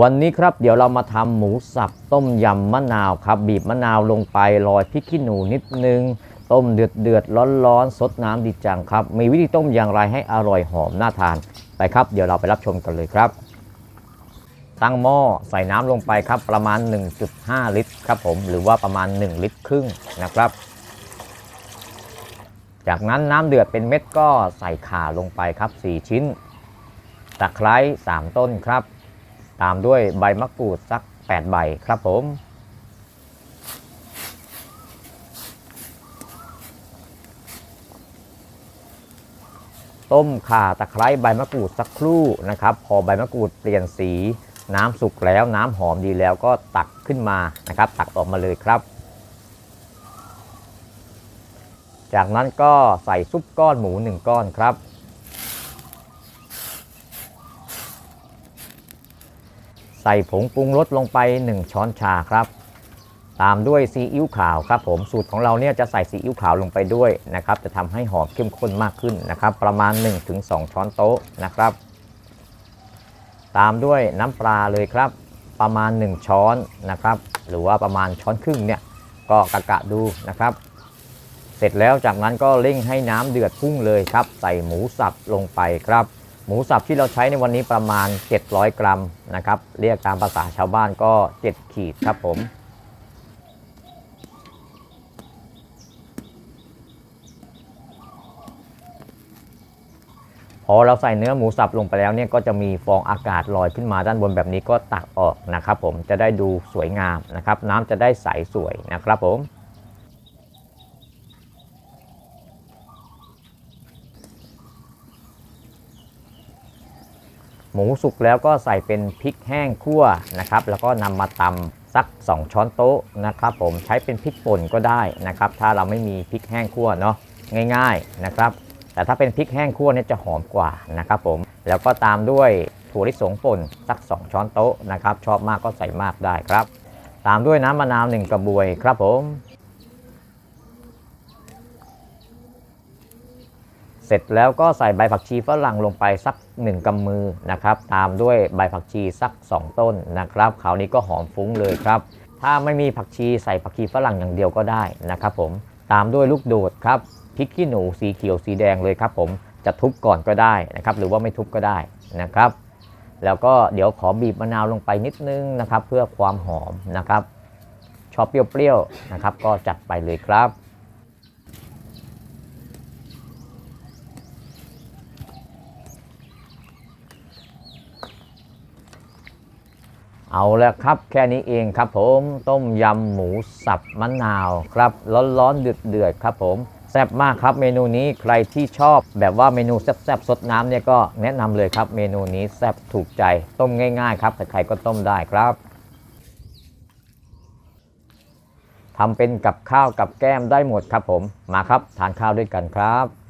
วันนี้ครับเดี๋ยวเรามาทำหมูสับต้มยำมะนาวครับ บีบมะนาวลงไปโรยพริกขี้หนูนิดนึง ต้มเดือดเดือดร้อนร้อนสดน้ำดีจังครับ มีวิธีต้มอย่างไรให้อร่อยหอมน่าทานไปครับ เดี๋ยวเราไปรับชมกันเลยครับ ตั้งหม้อใส่น้ำลงไปครับประมาณ 1.5 ลิตรครับผมหรือว่าประมาณ 1 ลิตรครึ่งนะครับ จากนั้นน้ำเดือดเป็นเม็ดก็ใส่ข่าลงไปครับ 4 ชิ้นตะไคร้3ต้นครับ ตามด้วยใบมะกรูดสัก 8 ใบครับผม ต้มข่าตะไคร้ใบมะกรูดสักครู่นะครับ พอใบมะกรูดเปลี่ยนสี น้ำสุกแล้วน้ำหอมดีแล้วก็ตักขึ้นมานะครับ ตักออกมาเลยครับ จากนั้นก็ใส่ซุปก้อนหมู 1 ก้อนครับ ใส่ผงปรุงรสลงไป 1 ช้อนชาครับ ตามด้วยซีอิ๊วขาวครับผมสูตรของเราเนี่ยจะใส่ซีอิ๊วขาวลงไปด้วยนะครับ จะทำให้หอมเข้มข้นมากขึ้นนะครับ ประมาณ 1-2 ช้อนโต๊ะนะครับ ตามด้วยน้ำปลาเลยครับ ประมาณ 1 ช้อนนะครับ หรือว่าประมาณช้อนครึ่งเนี่ยก็กะกะดูนะครับ เสร็จแล้วจากนั้นก็เร่งให้น้ำเดือดพุ่งเลยครับ ใส่หมูสับลงไปครับ หมูสับที่เราใช้ในวันนี้ประมาณ 700 กรัมนะครับ เรียกตามภาษาชาวบ้านก็ 7 ขีดครับผม พอเราใส่เนื้อหมูสับลงไปแล้วเนี่ยก็จะมีฟองอากาศลอยขึ้นมาด้านบนแบบนี้ก็ตักออกนะครับผมจะได้ดูสวยงามนะครับ น้ำจะได้ใสสวยนะครับผม หมูสุกแล้วก็ใส่เป็นพริกแห้งคั่วนะครับ แล้วก็นำมาตำสัก 2 ช้อนโต๊ะนะครับผมใช้เป็นพริกป่นก็ได้นะครับ ถ้าเราไม่มีพริกแห้งคั่วเนาะง่ายๆนะครับ แต่ถ้าเป็นพริกแห้งคั่วเนี่ยจะหอมกว่านะครับผมแล้วก็ตามด้วยถั่วลิสงป่นสัก 2 ช้อนโต๊ะนะครับ ชอบมากก็ใส่มากได้ครับ ตามด้วยน้ำมะนาว 1 กระบวยครับผม เส ร็จแล้วก็ใส่ใบผักชีฝรั่งลงไปสัก 1กำมือนะครับ ตามด้วยใบผักชีสัก 2 ต้นนะครับคราวนี้ก็หอมฟุ้งเลยครับ ถ้าไม่มีผักชีใส่ผักชีฝรั่งอย่างเดียวก็ได้นะครับผมตามด้วยลูกโดดครับพริกขี้หนูสีเขียวสีแดงเลยครับผมจะทุบก่อนก็ได้นะครับ หรือว่าไม่ทุบก็ได้นะครับ แล้วก็เดี๋ยวขอบีบมะนาวลงไปนิดนึงนะครับ เพื่อความหอมนะครับ ชอบเปรี้ยวๆนะครับ ก็จัดไปเลยครับ เอาแล้วครับแค่นี้เองครับผมต้มยำหมูสับมะนาวครับร้อนๆเดือดๆครับผมแซ่บมากครับเมนูนี้ใครที่ชอบแบบว่าเมนูแซ่บๆสดน้ำเนี่ยก็แนะนำเลยครับเมนูนี้แซ่บถูกใจต้มง่ายๆครับใครๆก็ต้มได้ครับทำเป็นกับข้าวกับแก้มได้หมดครับผมมาครับทานข้าวด้วยกันครับ